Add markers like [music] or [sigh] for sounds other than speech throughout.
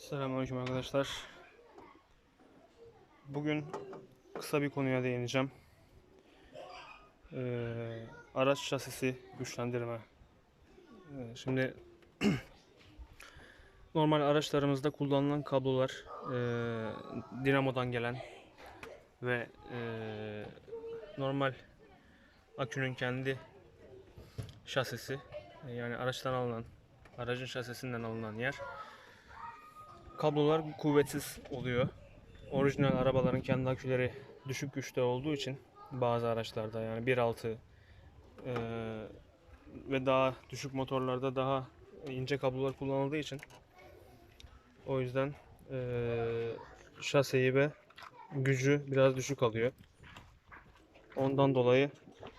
Selamünaleyküm arkadaşlar. Bugün kısa bir konuya değineceğim. Ee, araç şasisi güçlendirme. Ee, şimdi [clears throat] normal araçlarımızda kullanılan kablolar e, dinamodan gelen ve e, normal akünün kendi şasisi yani araçtan alınan aracın şasisinden alınan yer kablolar kuvvetsiz oluyor. Orijinal arabaların kendi aküleri düşük güçte olduğu için bazı araçlarda yani 1.6 eee, ve daha düşük motorlarda daha ince kablolar kullanıldığı için o yüzden eee şaseyi ve gücü biraz düşük alıyor. Ondan dolayı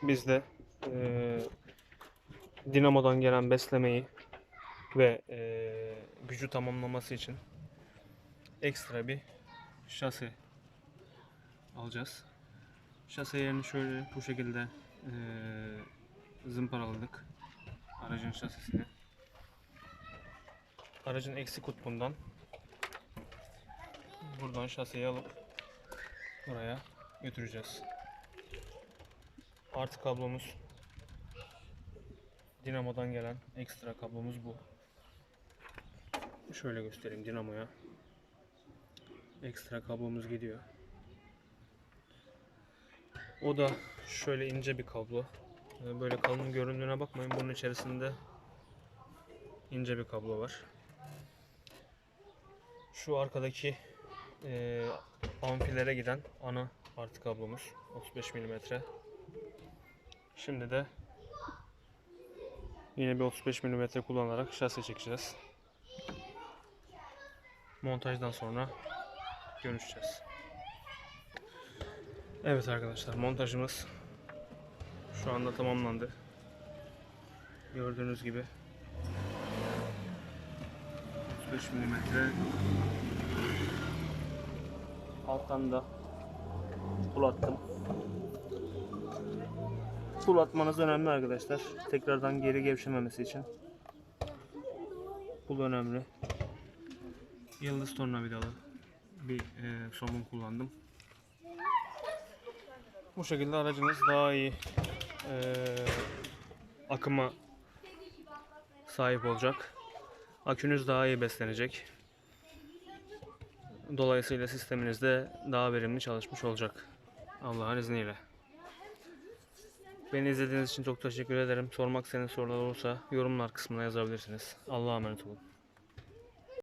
biz de eee, dinamodan gelen beslemeyi ve eee, gücü tamamlaması için ekstra bir şase alacağız. Şase yerini şöyle bu şekilde eee zımparaladık aracın şasisini. Aracın eksi kutbundan buradan şaseyi alıp buraya götüreceğiz. Artı kablomuz dinamodan gelen ekstra kablomuz bu. Şöyle göstereyim dinamoya ekstra kablomuz gidiyor. O da şöyle ince bir kablo. Ee, Böyle kalın göründüğüne bakmayın. Bunun içerisinde ince bir kablo var. Şu arkadaki e, amfilere giden ana artı kablomuz 35 mm. Şimdi de yine bir 35 mm kullanarak şase çekeceğiz. Montajdan sonra görüşeceğiz. Evet arkadaşlar montajımız şu anda tamamlandı. Gördüğünüz gibi 35 milimetre alttan da pul attım. Pul atmanız önemli arkadaşlar. Tekrardan geri gevşememesi için. Pul önemli. Yıldız tornavidalı bir e, somun kullandım. Bu şekilde aracınız daha iyi e, akıma sahip olacak. Akünüz daha iyi beslenecek. Dolayısıyla sisteminiz de daha verimli çalışmış olacak. Allah'ın izniyle. Beni izlediğiniz için çok teşekkür ederim. Sormak istediğiniz sorular olursa yorumlar kısmına yazabilirsiniz. Allah'a emanet olun.